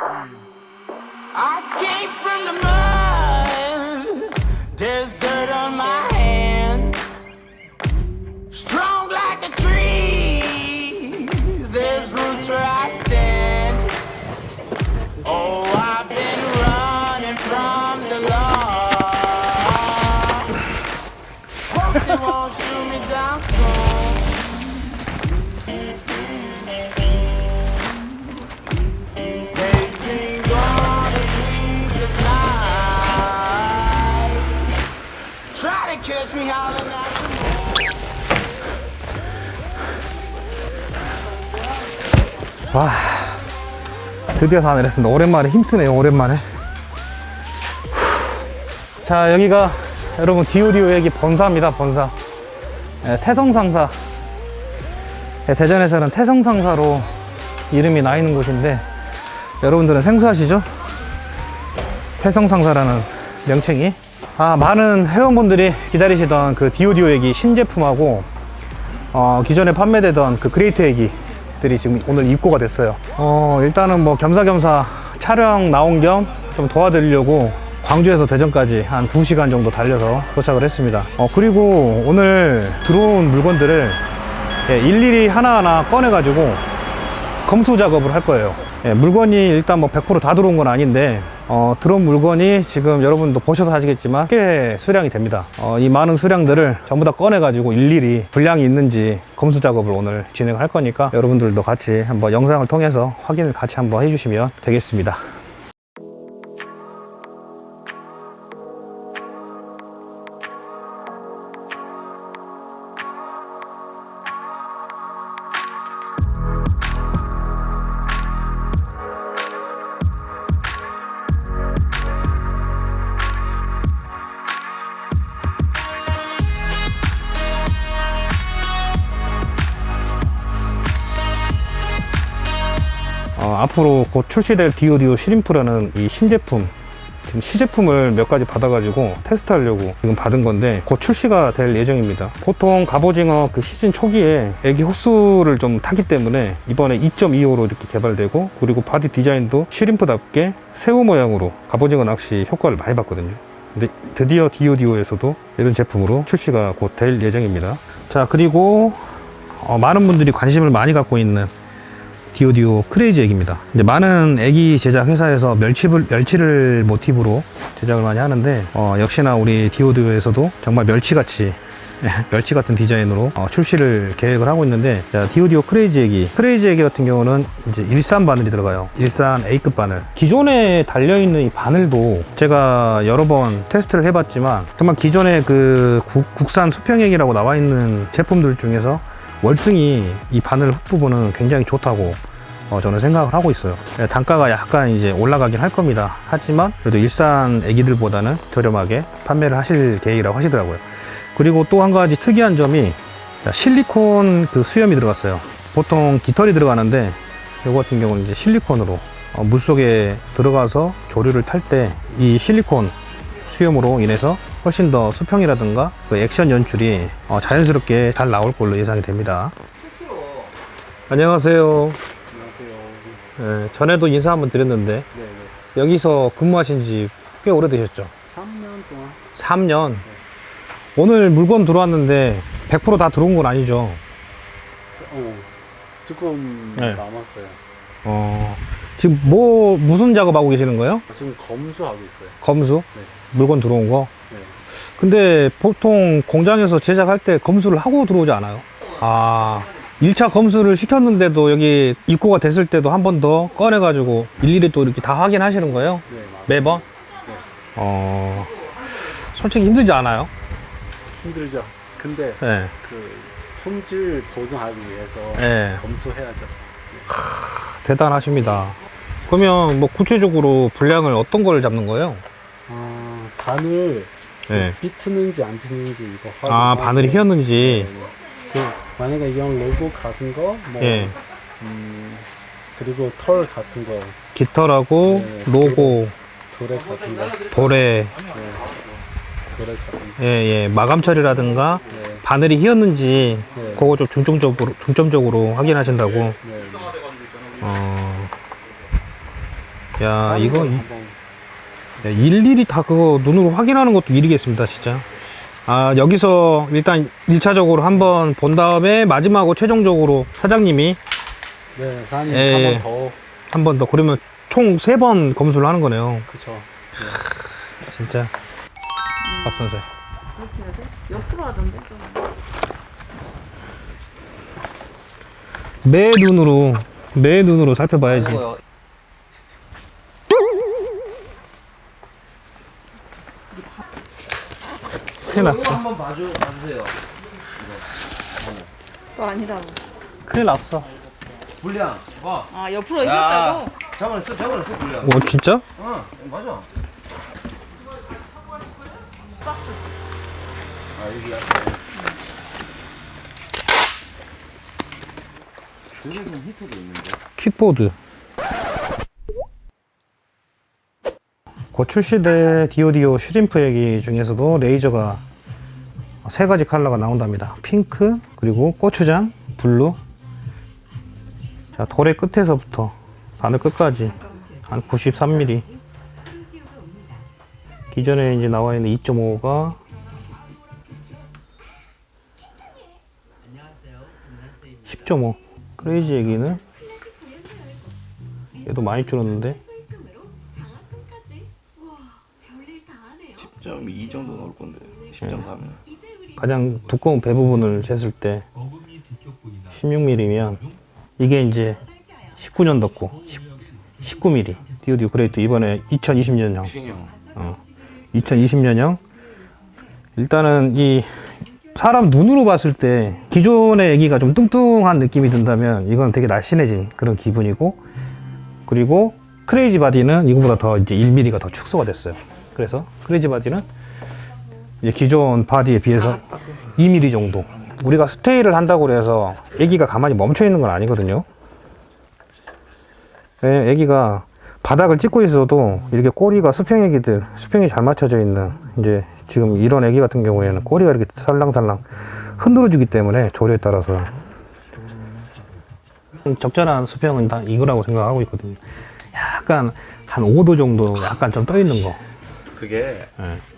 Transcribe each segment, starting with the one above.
I came from the mud. There's dirt on my hands. Strong like a tree. There's roots where I stand. Oh, I've been running from the law. Hope they won't shoot me down soon. 와, 드디어 다 내렸습니다. 오랜만에 힘쓰네요, 오랜만에. 후. 자, 여기가 여러분 디오디오 얘기 번사입니다, 번사. 예, 태성상사. 예, 대전에서는 태성상사로 이름이 나 있는 곳인데, 여러분들은 생소하시죠? 태성상사라는 명칭이. 아, 많은 회원분들이 기다리시던 그 디오디오 얘기 신제품하고 어, 기존에 판매되던 그 그레이트 애기들이 지금 오늘 입고가 됐어요. 어, 일단은 뭐 겸사겸사 촬영 나온 겸 좀 도와드리려고 광주에서 대전까지 한 2시간 정도 달려서 도착을 했습니다. 어, 그리고 오늘 들어온 물건들을 예, 일일이 하나하나 꺼내가지고 검수 작업을 할 거예요. 예, 물건이 일단 뭐 100%다 들어온 건 아닌데, 어, 들어온 물건이 지금 여러분도 보셔서 아시겠지만 꽤 수량이 됩니다. 어, 이 많은 수량들을 전부 다 꺼내가지고 일일이 분량이 있는지 검수 작업을 오늘 진행을 할 거니까 여러분들도 같이 한번 영상을 통해서 확인을 같이 한번 해주시면 되겠습니다. 앞으로 곧 출시될 디오디오 시림프라는 이 신제품 지금 시제품을 몇 가지 받아가지고 테스트하려고 지금 받은 건데 곧 출시가 될 예정입니다. 보통 갑오징어 그 시즌 초기에 애기 호수를 좀 타기 때문에 이번에 2.25로 이렇게 개발되고 그리고 바디 디자인도 시림프답게 새우 모양으로 갑오징어 낚시 효과를 많이 봤거든요. 근데 드디어 디오디오에서도 이런 제품으로 출시가 곧 될 예정입니다. 자 그리고 어, 많은 분들이 관심을 많이 갖고 있는 디오디오 크레이지 액입니다. 이제 많은 애기 제작 회사에서 멸치를, 멸치를 모티브로 제작을 많이 하는데, 어, 역시나 우리 디오디오에서도 정말 멸치같이, 멸치 같은 디자인으로 어, 출시를 계획을 하고 있는데, 자, 디오디오 크레이지 액이, 크레이지 액 같은 경우는 이제 일산 바늘이 들어가요. 일산 A급 바늘. 기존에 달려있는 이 바늘도 제가 여러 번 테스트를 해봤지만, 정말 기존에 그 국, 국산 수평액이라고 나와 있는 제품들 중에서 월등히 이 바늘 흙 부분은 굉장히 좋다고 어, 저는 생각을 하고 있어요. 예, 단가가 약간 이제 올라가긴 할 겁니다. 하지만 그래도 일산 애기들보다는 저렴하게 판매를 하실 계획이라고 하시더라고요. 그리고 또 한 가지 특이한 점이 자, 실리콘 그 수염이 들어갔어요. 보통 깃털이 들어가는데 이거 같은 경우는 이제 실리콘으로 어, 물 속에 들어가서 조류를 탈 때 이 실리콘 수염으로 인해서 훨씬 더 수평이라든가 그 액션 연출이 어, 자연스럽게 잘 나올 걸로 예상이 됩니다. 안녕하세요. 예, 전에도 인사 한번 드렸는데 네 네. 여기서 근무하신 지 꽤 오래되셨죠? 3년 동안 3년. 오늘 물건 들어왔는데 100%다 들어온 건 아니죠? 어, 조금 네. 남았어요. 어, 지금 뭐 무슨 작업하고 계시는 거예요? 지금 검수하고 있어요. 검수? 네. 물건 들어온 거? 네. 근데 보통 공장에서 제작할 때 검수를 하고 들어오지 않아요? 아, 1차 검수를 시켰는데도 여기 입고가 됐을 때도 한 번 더 꺼내가지고 일일이 또 이렇게 다 확인하시는 거예요? 네. 매번? 네. 어, 솔직히 힘들지 않아요? 힘들죠. 근데 네. 그 품질 보존하기 위해서 네. 검수해야죠. 대단하십니다. 그러면 뭐 구체적으로 분량을 어떤 걸 잡는 거예요? 아, 바늘 네. 비트는지 안 비트는지 이거 아, 확인하고. 바늘이 휘었는지. 네, 네. 그 만약에 이런 로고 같은 거, 뭐, 예. 음, 그리고 털 같은 거, 깃털하고 네. 로고, 도래 같은 거, 네, 도래, 도래 같은 거. 예, 예, 마감 처리라든가 네, 바늘이 휘었는지 네. 그거 좀 중점적으로, 중점적으로 확인하신다고. 네. 어, 야 이거 이- 한번 야, 일일이 다 그거 눈으로 확인하는 것도 일이겠습니다 진짜. 아 여기서 일단 1차적으로 한번 본 다음에 마지막으로 최종적으로 사장님이 네 사장님 예. 한번 더. 한 번 더. 그러면 총 세 번 검수를 하는 거네요. 그쵸. 진짜. 박 선생. 그렇게 해야 돼? 옆으로 하던데 좀. 매 눈으로 매 눈으로 살펴봐야지 큰일 났어 한번 봐줘 봐주세요. 또 아니라고. 큰일 났어 불량. 봐. 아 옆으로 야. 했었다고? 잡아냈어 잡아냈어 불량. 오 진짜? 어 맞아. 아 여기 앞에. 여기서 히터도 있는데. 킥보드 곧 출시될 디오디오 슈림프 얘기 중에서도 레이저가 세 가지 컬러가 나온답니다. 핑크 그리고 고추장 블루. 자 돌의 끝에서부터 바늘 끝까지 한 93mm 기존에 이제 나와 있는 2.5가 (10.5) 크레이지 얘기는 얘도 많이 줄었는데. 10.2 정도 나올 건데 10.3은 가장 두꺼운 배 부분을 쟀을 때 16mm면 이게 이제 19년 덕고 19mm 디오디오 그레이트 이번에 2020년형. 신형. 2020년형. 일단은 이 사람 눈으로 봤을 때 기존의 애기가 좀 뚱뚱한 느낌이 든다면 이건 되게 날씬해진 그런 기분이고 그리고 크레이지 바디는 이거보다 더 이제 1mm가 더 축소가 됐어요. 그래서 크레이지 바디는 이제 기존 바디에 비해서 2mm 정도. 우리가 스테이를 한다고 해서 애기가 가만히 멈춰 있는 건 아니거든요. 예, 애기가 바닥을 찍고 있어도 이렇게 꼬리가 수평 애기들, 수평이 잘 맞춰져 있는 이제 지금 이런 애기 같은 경우에는 꼬리가 이렇게 살랑살랑 흔들어주기 때문에 조류에 따라서 적절한 수평은 다 이거라고 생각하고 있거든요. 약간 한 5도 정도 약간 좀 떠 있는 거. 그게 예.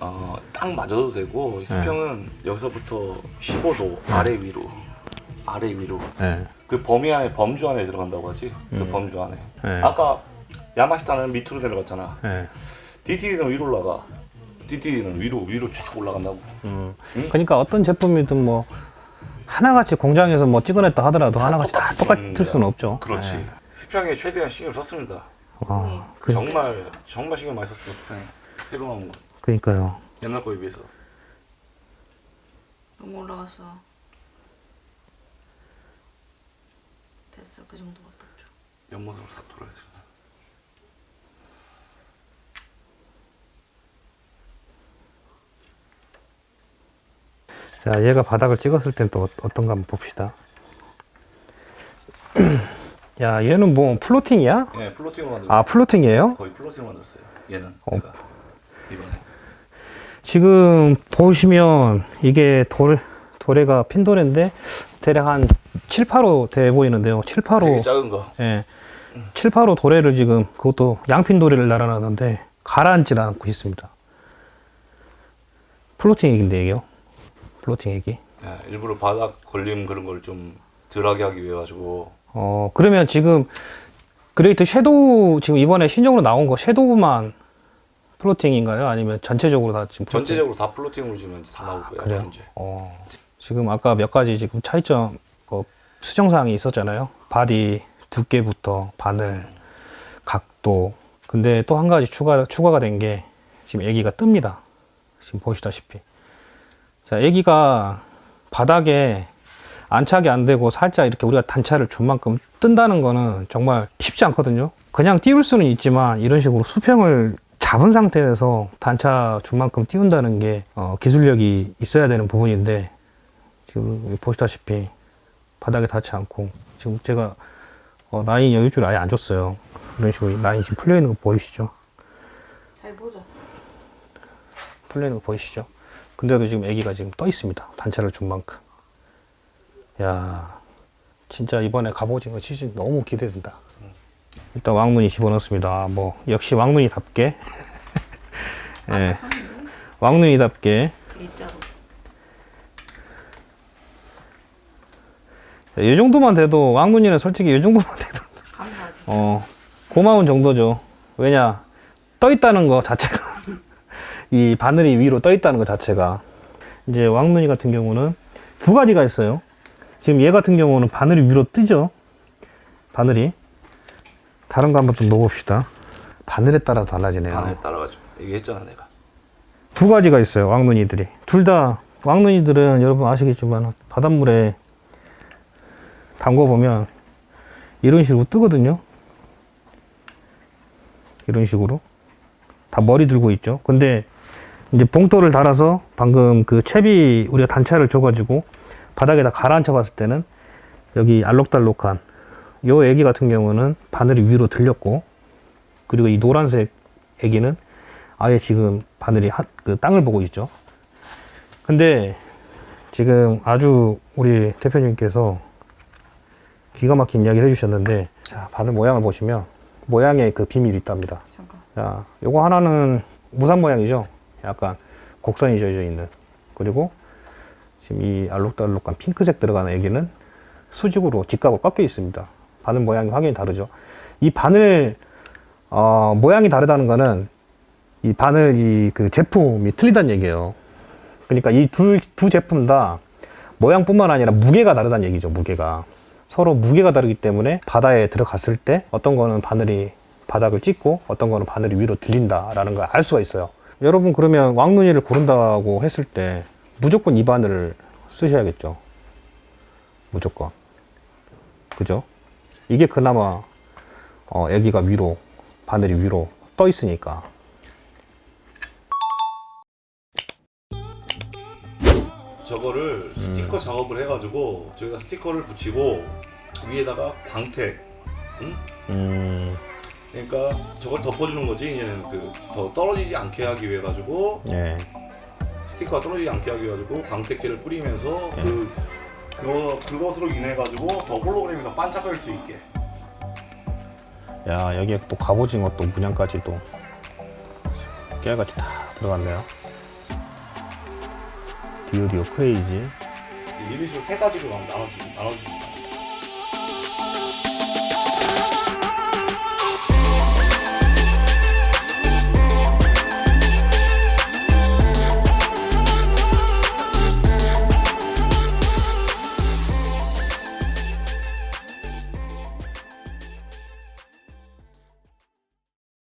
어, 딱 맞아도 되고 수평은 여기서부터 15도 아래 위로 아래 위로. 예. 그 범위 안에 범주 안에 들어간다고 하지? 그 범주 안에. 네. 아까 야마시타는 밑으로 내려갔잖아. 예. DTD는 위로 올라가. DTD는 위로 위로 쫙 올라간다고. 음. 그러니까 어떤 제품이든 뭐 하나같이 공장에서 뭐 찍어냈다 하더라도 하나같이 다 똑같이 똑같을 찍는 수는 거야. 없죠. 그렇지. 예. 수평에 최대한 신경 썼습니다. 아, 그, 정말 정말 신경 많이 썼어 수평에. 새로 나온 거 그러니까요. 옛날 거에 비해서 너무 올라갔어. 됐어 그 정도밖에 없죠. 옆모습으로 싹 돌아야지 자, 얘가 바닥을 찍었을 땐 또 어떤가 한번 봅시다. 야, 얘는 뭐 플로팅이야? 예 플로팅으로 만들었어 아, 플로팅이에요? 거의 플로팅으로 만들었어요 얘는 어. 이번에 지금 보시면 이게 돌, 도래가 핀도래인데 대략 한 7, 8호 돼 보이는데요. 7, 8호. 되게 작은 거 예. 7, 8호 도래를 지금 그것도 양핀 도래를 날아놨는데 가라앉질 않고 있습니다. 플로팅 얘기인데 이게요. 플로팅 얘기. 예, 일부러 바닥 걸림 그런 걸 좀 덜하게 하기 위해 가지고 어, 그러면 지금 그레이트 섀도우 지금 이번에 신형으로 나온 거 섀도우만 플로팅인가요? 아니면 전체적으로 다 지금 플로팅? 전체적으로 다 플로팅으로 지금 다 나올 거예요. 아, 그래요? 현재. 어, 지금 아까 몇 가지 지금 차이점 그 수정 사항이 있었잖아요. 바디 두께부터 바늘, 각도. 근데 또 한 가지 추가 추가가 된 게 지금 애기가 뜹니다. 지금 보시다시피. 자, 애기가 바닥에 안착이 안 되고 살짝 이렇게 우리가 단차를 준 만큼 뜬다는 거는 정말 쉽지 않거든요. 그냥 띄울 수는 있지만 이런 식으로 수평을 잡은 상태에서 단차 준 만큼 띄운다는 게 어, 기술력이 있어야 되는 부분인데 지금 보시다시피 바닥에 닿지 않고 지금 제가 어, 라인 여유줄 아예 안 줬어요. 이런 식으로 라인 지금 풀려 있는 거 보이시죠? 잘 보자. 풀려 있는 거 보이시죠? 근데도 지금 애기가 지금 떠 있습니다. 단차를 준 만큼. 야, 진짜 이번에 갑오징어 치즈 너무 기대된다. 일단 왕눈이 집어넣습니다. 뭐 역시 왕눈이답게 예, 왕눈이답게 일자로. 이 정도만 돼도 왕눈이는 솔직히 이 정도만 돼도 감사하지. 어 고마운 정도죠. 왜냐 떠 있다는 거 자체가 이 바늘이 위로 떠 있다는 것 자체가 이제 왕눈이 같은 경우는 두 가지가 있어요. 지금 얘 같은 경우는 바늘이 위로 뜨죠. 바늘이 다른 거 한번 또 넣어봅시다. 바늘에 따라 달라지네요. 반에 따라가지고 얘기했잖아 내가. 두 가지가 있어요. 왕눈이들이 둘 다 왕눈이들은 여러분 아시겠지만 바닷물에 담궈 보면 이런 식으로 뜨거든요. 이런 식으로 다 머리 들고 있죠. 근데 이제 봉돌을 달아서 방금 그 채비 우리가 단차를 줘가지고 바닥에다 가라앉혀 봤을 때는 여기 알록달록한 요 애기 같은 경우는 바늘이 위로 들렸고 그리고 이 노란색 애기는 아예 지금 바늘이 하- 그 땅을 보고 있죠. 근데 지금 아주 우리 대표님께서 기가 막힌 이야기를 해주셨는데 자 바늘 모양을 보시면 모양에 그 비밀이 있답니다. 잠깐. 자, 요거 하나는 무산 모양이죠. 약간 곡선이 져져 있는. 그리고 지금 이 알록달록한 핑크색 들어가는 애기는 수직으로 직각으로 꺾여 있습니다. 바늘 모양이 확연히 다르죠. 이 바늘 어, 모양이 다르다는 거는 이 바늘 이 그 제품이 틀리다는 얘기예요. 그러니까 이 둘 두 제품 다 모양뿐만 아니라 무게가 다르다는 얘기죠. 무게가 서로 무게가 다르기 때문에 바다에 들어갔을 때 어떤 거는 바늘이 바닥을 찍고 어떤 거는 바늘이 위로 들린다라는 걸 알 수가 있어요. 여러분 그러면 왕눈이를 고른다고 했을 때 무조건 이 바늘을 쓰셔야겠죠. 무조건. 그죠? 이게 그나마 어, 애기가 위로 바늘이 위로 떠 있으니까. 저거를 스티커 작업을 해가지고 저희가 스티커를 붙이고 위에다가 광택. 응? 음, 그러니까 저걸 덮어주는 거지. 얘는 그 더 떨어지지 않게 하기 위해 가지고 예. 스티커가 떨어지지 않게 하기 위해 가지고 광택제를 뿌리면서 그 그거 그것으로 인해 가지고 더 홀로그램이 더 반짝거릴 수 있게. 야 여기에 또 갑오징어 또 문양까지 또 깨알같이 다 들어갔네요. 디오디오 크레이지. 이런 식으로 세 가지로 나눠 나눠